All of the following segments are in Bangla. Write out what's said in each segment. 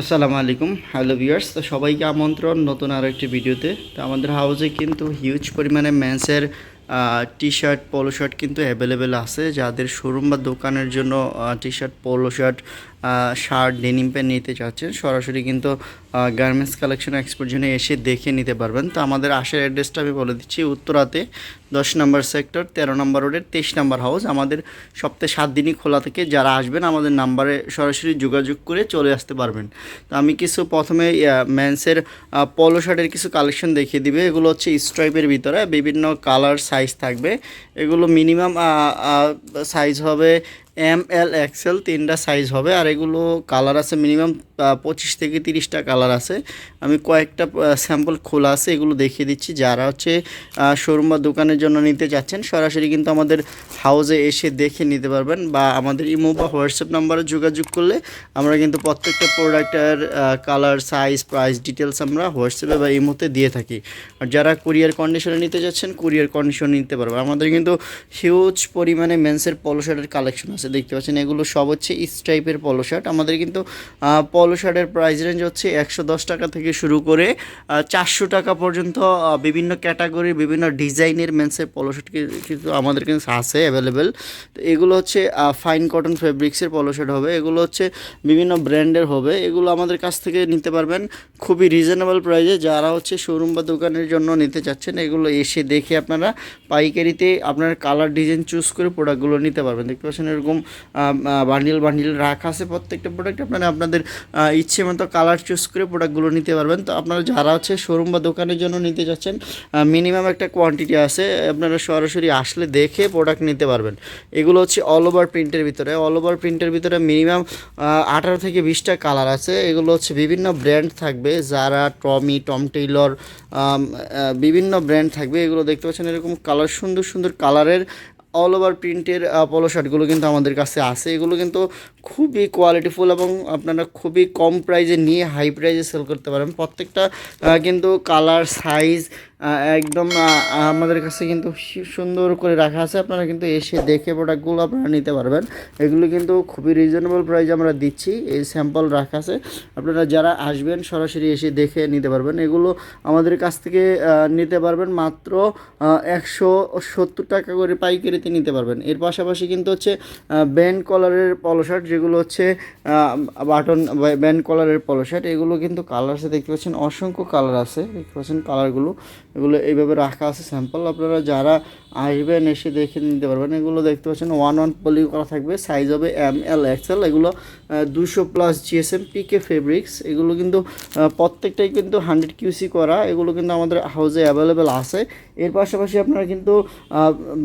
আসসালামু আলাইকুম, হ্যালো ভিউয়ার্স। তো সবাইকে আমন্ত্রণ নতুন আরও একটি ভিডিওতে। তো আমাদের হাউসে কিন্তু হিউজ পরিমাণে ম্যান্সের টি শার্ট পোলো শার্ট কিন্তু অ্যাভেলেবেল আছে। যাদের শোরুম বা দোকানের জন্য T shirt polo shirt shirt denim pant নিতে চাচ্ছেন সরাসরি কিন্তু গার্মেন্টস কালেকশন এক্সপোর্ট জন্য এসে দেখে নিতে পারবেন। তো আমাদের আসার অ্যাড্রেসটা আমি বলে দিচ্ছি, উত্তরাতে দশ নম্বর সেক্টর তেরো নম্বর রোডের তেইশ নম্বর হাউস আমাদের সপ্তাহে সাত দিনই খোলা থেকে, যারা আসবেন আমাদের নাম্বারে সরাসরি যোগাযোগ করে চলে আসতে পারবেন। তো আমি কিছু প্রথমে ম্যান্সের পলো শার্টের কিছু কালেকশন দেখিয়ে দিবে। এগুলো হচ্ছে স্ট্রাইপের ভিতরে, বিভিন্ন কালার সাইজ থাকবে। এগুলো মিনিমাম সাইজ হবে এম এল, এক্সেল তিনটা সাইজ হবে আর এগুলো কালার আছে মিনিমাম পঁচিশ থেকে তিরিশটা কালার আছে। আমি কয়েকটা স্যাম্পল খোলা আছে, এগুলো দেখিয়ে দিচ্ছি। যারা হচ্ছে শোরুম বা দোকানের জন্য নিতে যাচ্ছেন সরাসরি কিন্তু আমাদের হাউসে এসে দেখে নিতে পারবেন বা আমাদের ইমো বা হোয়াটসঅ্যাপ নাম্বারে যোগাযোগ করলে আমরা কিন্তু প্রত্যেকটা প্রোডাক্টের কালার সাইজ প্রাইস ডিটেলস আমরা হোয়াটসঅ্যাপে বা ইমোতে দিয়ে থাকি। আর যারা কুরিয়ার কন্ডিশনে নিতে যাচ্ছেন কুরিয়ার কন্ডিশনে নিতে পারবেন। আমাদের কিন্তু হিউজ পরিমাণে মেন্সের পলো কালেকশন আছে। দেখতে পাচ্ছেন, এগুলো সব হচ্ছে স্ট্রাইপের পলো শার্ট আমাদের কিন্তু পলো শার্টের প্রাইস রেঞ্জ হচ্ছে একশো দশ টাকা থেকে শুরু করে চারশো টাকা পর্যন্ত বিভিন্ন ক্যাটাগরির বিভিন্ন ডিজাইনের মেন্সের পলো শার্ট কিন্তু আমাদের কিন্তু আছে অ্যাভেলেবেল তো এগুলো হচ্ছে ফাইন কটন ফেব্রিক্সের পলো শার্ট হবে। এগুলো হচ্ছে বিভিন্ন ব্র্যান্ডের হবে। এগুলো আমাদের কাছ থেকে নিতে পারবেন খুবই রিজনেবল প্রাইসে যারা হচ্ছে শোরুম বা দোকানের জন্য নিতে চাচ্ছেন, এগুলো এসে দেখে আপনারা পাইকারিতে আপনার কালার ডিজাইন চুজ করে প্রোডাক্টগুলো নিতে পারবেন। দেখতে পাচ্ছেন এরকম বান্ডিল বান্ডিল রাখা আছে প্রত্যেকটা প্রোডাক্ট আপনারা আপনাদের ইচ্ছে মতো কালার চুজ করে প্রোডাক্টগুলো নিতে পারবেন। তো আপনারা যারা হচ্ছে শোরুম বা দোকানের জন্য নিতে যাচ্ছেন মিনিমাম একটা কোয়ান্টিটি আছে, আপনারা সরাসরি আসলে দেখে প্রোডাক্ট নিতে পারবেন। এগুলো হচ্ছে অল ওভার প্রিন্টের ভিতরে। অল ওভার প্রিন্টের ভিতরে মিনিমাম আঠারো থেকে বিশটা কালার আছে। এগুলো হচ্ছে বিভিন্ন ব্র্যান্ড থাকবে যারা টমি টম টেইলর বিভিন্ন ব্র্যান্ড থাকবে। এগুলো দেখতে পাচ্ছেন এরকম কালার সুন্দর সুন্দর কালারের অল ওভার প্রিন্টের পলো শার্টগুলো কিন্তু আমাদের কাছে আছে। এগুলো কিন্তু খুবই কোয়ালিটিফুল এবং আপনারা খুবই কম প্রাইজে নিয়ে হাই প্রাইজে সেল করতে পারেন। প্রত্যেকটা কিন্তু কালার সাইজ একদম আমাদের কাছে কিন্তু সুন্দর করে রাখা আছে। আপনারা কিন্তু এসে দেখে প্রোডাক্টগুলো আপনারা নিতে পারবেন। এগুলো কিন্তু খুবই রিজনেবল প্রাইজে আমরা দিচ্ছি। এই স্যাম্পল রাখা আছে। আপনারা যারা আসবেন, সরাসরি এসে দেখে নিতে পারবেন। এগুলো আমাদের কাছ থেকে নিতে পারবেন মাত্র একশো সত্তর টাকা করে পাইকারিতে নিতে পারবেন। এর পাশাপাশি কিন্তু হচ্ছে ব্যান্ড কলারের পলো শার্ট যেগুলো হচ্ছে বাটন, ব্যান্ড কলারের পলো শার্ট, এগুলো কিন্তু কালার আছে, দেখতে পাচ্ছেন, অসংখ্য কালার আছে, দেখতে পাচ্ছেন কালারগুলো এগুলো এইভাবে রাখা আছে স্যাম্পল আপনারা যারা আসবেন এসে দেখে নিতে পারবেন, এগুলো দেখতে পাচ্ছেন ওয়ান ওয়ান পলি করা থাকবে সাইজ হবে এম এল এক্সেল এগুলো দুশো প্লাস জিএসএম পিকে ফেব্রিক্স এগুলো কিন্তু প্রত্যেকটাই কিন্তু হান্ড্রেড কিউসি করা, এগুলো কিন্তু আমাদের হাউসে অ্যাভেলেবেল আছে, এর পাশাপাশি আপনারা কিন্তু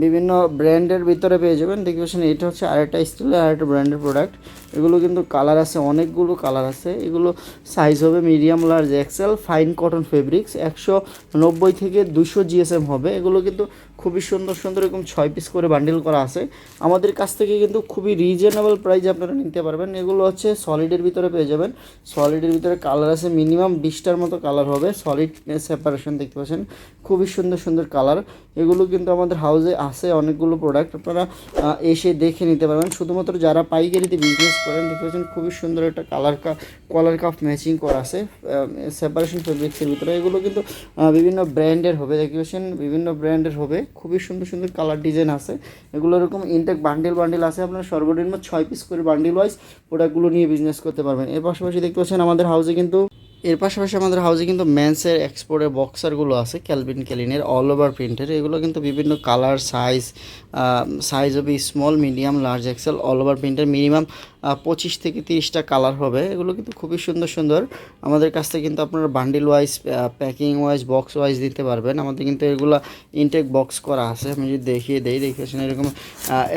বিভিন্ন ব্র্যান্ডের ভিতরে পেয়ে যাবেন, দেখতে পাচ্ছেন এটা হচ্ছে আরেকটা স্টিলের আরেকটা ব্র্যান্ডের প্রোডাক্ট এগুলো কিন্তু কালার আছে, অনেকগুলো কালার আছে। এগুলো সাইজ হবে medium large XL fine cotton fabrics একশো নব্বই থেকে দুশো জিএসএম হবে। এগুলো কিন্তু খুবই সুন্দর সুন্দর এরকম ছয় পিস করে বান্ডিল করা আছে। আমাদের কাছ থেকে কিন্তু খুবই রিজনেবল প্রাইসে আপনারা নিতে পারবেন। এগুলো হচ্ছে সলিডের ভিতরে পেয়ে যাবেন। সলিডের ভিতরে কালার আছে মিনিমাম বিশটার মতো কালার হবে। সলিড সেপারেশন দেখতে পাচ্ছেন। খুবই সুন্দর সুন্দর কালার এগুলো কিন্তু আমাদের হাউসে আছে অনেকগুলো প্রোডাক্ট আপনারা এসে দেখে নিতে পারবেন। শুধুমাত্র যারা পাইকারিতে বিজনেস করেন, দেখতে পাচ্ছেন খুবই সুন্দর একটা কালার কা কলার কাপ ম্যাচিং করা আছে সেপারেশন ফেব্রিক্সের ভিতরে। এগুলো কিন্তু বিভিন্ন ব্র্যান্ডের হবে। দেখতে পাচ্ছেন বিভিন্ন ব্র্যান্ডের হবে। খুবই সুন্দর সুন্দর কালার ডিজাইন আছে। এগুলো এরকম ইনটেক বান্ডিল বান্ডিল আছে, আপনার সর্বনিম্ন ছয় পিস করে বান্ডিল ওয়াইজ প্রোডাক্টগুলো নিয়ে বিজনেস করতে পারবেন। এর পাশাপাশি দেখতে পাচ্ছেন আমাদের হাউসে কিন্তু এর পাশাপাশি আমাদের হাউজে কিন্তু মেন্সের এক্সপোর্টের বক্সারগুলো আছে ক্যালভিন ক্যালিনের অল ওভার প্রিন্টের এগুলো কিন্তু বিভিন্ন কালার সাইজ সাইজ হবে small medium large XL all over প্রিন্টের মিনিমাম পঁচিশ থেকে তিরিশটা কালার হবে। এগুলো কিন্তু খুবই সুন্দর সুন্দর। আমাদের কাছ থেকে কিন্তু আপনারা bundle wise packing wise box wise দিতে পারবেন। আমাদের কিন্তু এগুলো ইনটেক বক্স করা আছে। আমি যদি দেখিয়ে দেই দেখেছেন এরকম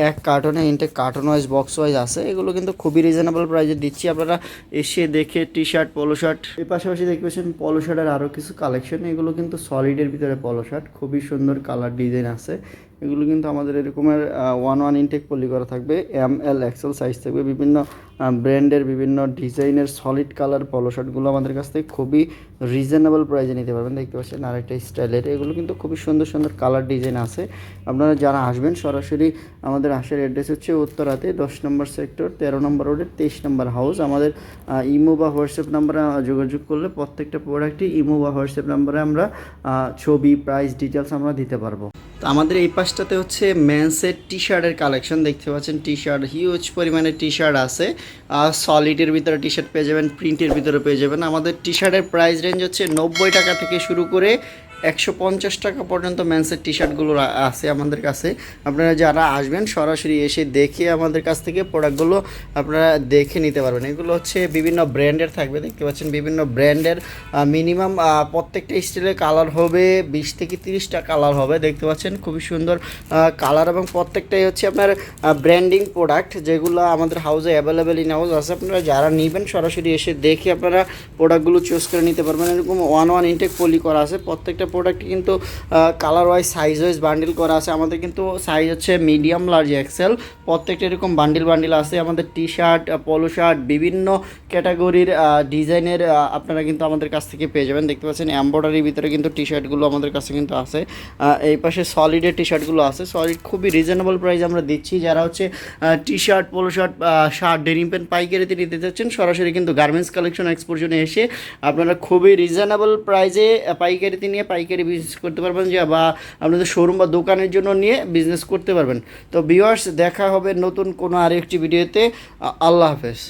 এক কার্টনে intact carton wise box wise আছে। এগুলো কিন্তু খুবই রিজনেবল প্রাইসে দিচ্ছি। আপনারা এসে দেখে টি শার্ট পলো শার্ট পাশাপাশি দেখতে পাচ্ছেন পলো শার্টের আরও কিছু কালেকশন এগুলো কিন্তু সলিডের ভিতরে পলো শার্ট খুবই সুন্দর কালার ডিজাইন আছে। এগুলো কিন্তু আমাদের এরকমের ওয়ান ওয়ান ইনটেক পলি করা থাকবে এম এল এক্সেল সাইজ থাকবে, বিভিন্ন ব্র্যান্ডের বিভিন্ন ডিজাইনের সলিড কালার পলো শার্টগুলো আমাদের কাছ থেকে খুবই রিজনেবল প্রাইজে নিতে পারবেন। দেখতে পাচ্ছেন আর একটা স্টাইলের, এগুলো কিন্তু খুবই সুন্দর সুন্দর কালার ডিজাইন আছে। আপনারা যারা আসবেন, সরাসরি আমাদের আসার অ্যাড্রেস হচ্ছে উত্তরাতে, দশ নম্বর সেক্টর তেরো নম্বর রোডের তেইশ নম্বর হাউস আমাদের ইমো বা হোয়াটসঅ্যাপ নাম্বারে যোগাযোগ করলে প্রত্যেকটা প্রোডাক্টই ইমো বা হোয়াটসঅ্যাপ নাম্বারে আমরা ছবি প্রাইস ডিটেলস আমরা দিতে পারব। তো আমাদের এই পাশটাতে হচ্ছে মেন্সের টি শার্টের কালেকশন দেখতে পাচ্ছেন। টি শার্ট হিউজ পরিমাণে টি শার্ট আছে সলিডের ভিতরে টি শার্ট পেয়ে যাবেন প্রিন্টের ভিতরে পেয়ে যাবেন। আমাদের টি শার্টের প্রাইস রেঞ্জ হচ্ছে নব্বই টাকা থেকে শুরু করে একশো পঞ্চাশ টাকা পর্যন্ত ম্যান্সের টি শার্টগুলো আছে আমাদের কাছে। আপনারা যারা আসবেন, সরাসরি এসে দেখে আমাদের কাছ থেকে প্রোডাক্টগুলো আপনারা দেখে নিতে পারবেন। এগুলো হচ্ছে বিভিন্ন ব্র্যান্ডের থাকবে, দেখতে পাচ্ছেন বিভিন্ন ব্র্যান্ডের। মিনিমাম প্রত্যেকটা স্টিলের কালার হবে, বিশ থেকে তিরিশটা কালার হবে, দেখতে পাচ্ছেন খুবই সুন্দর কালার এবং প্রত্যেকটাই হচ্ছে আপনার ব্র্যান্ডিং প্রোডাক্ট যেগুলো আমাদের হাউসে অ্যাভেলেবেল ইন হাউস আছে। আপনারা যারা নেবেন, সরাসরি এসে দেখে আপনারা প্রোডাক্টগুলো চুজ করে নিতে পারবেন। এরকম ওয়ান ওয়ান ইনটেক পলি করা আছে, প্রত্যেকটা প্রোডাক্ট কিন্তু colour wise size wise bundle করা আছে, আমাদের কিন্তু সাইজ হচ্ছে মিডিয়াম লার্জ এক্সেল প্রত্যেকটা এরকম বান্ডিল বান্ডিল আছে। আমাদের টি শার্ট পলো শার্ট বিভিন্ন ক্যাটাগরির ডিজাইনের আপনারা কিন্তু আমাদের কাছ থেকে পেয়ে যাবেন। দেখতে পাচ্ছেন এম্ব্রয়ডারির ভিতরে কিন্তু টি শার্টগুলো আমাদের কাছে কিন্তু আছে। এই পাশে সলিডের টি শার্টগুলো আছে। সলিড খুবই রিজনেবল প্রাইস আমরা দিচ্ছি। যারা হচ্ছে T shirt polo shirt shirt denim pant পাইকারিতে নিতে চাচ্ছেন সরাসরি কিন্তু গার্মেন্টস কালেকশন এক্সপোর্শনে এসে আপনারা খুবই রিজনেবল প্রাইসে পাইকারিতে নিয়ে পাইকারি বিজনেস করতে পারবেন যে বা আপনাদের শোরুম বা দোকানের জন্য নিয়ে বিজনেস করতে পারবেন। তো ভিউয়ার্স দেখা হবে নতুন কোনো আরেকটি ভিডিওতে আল্লাহ হাফেজ।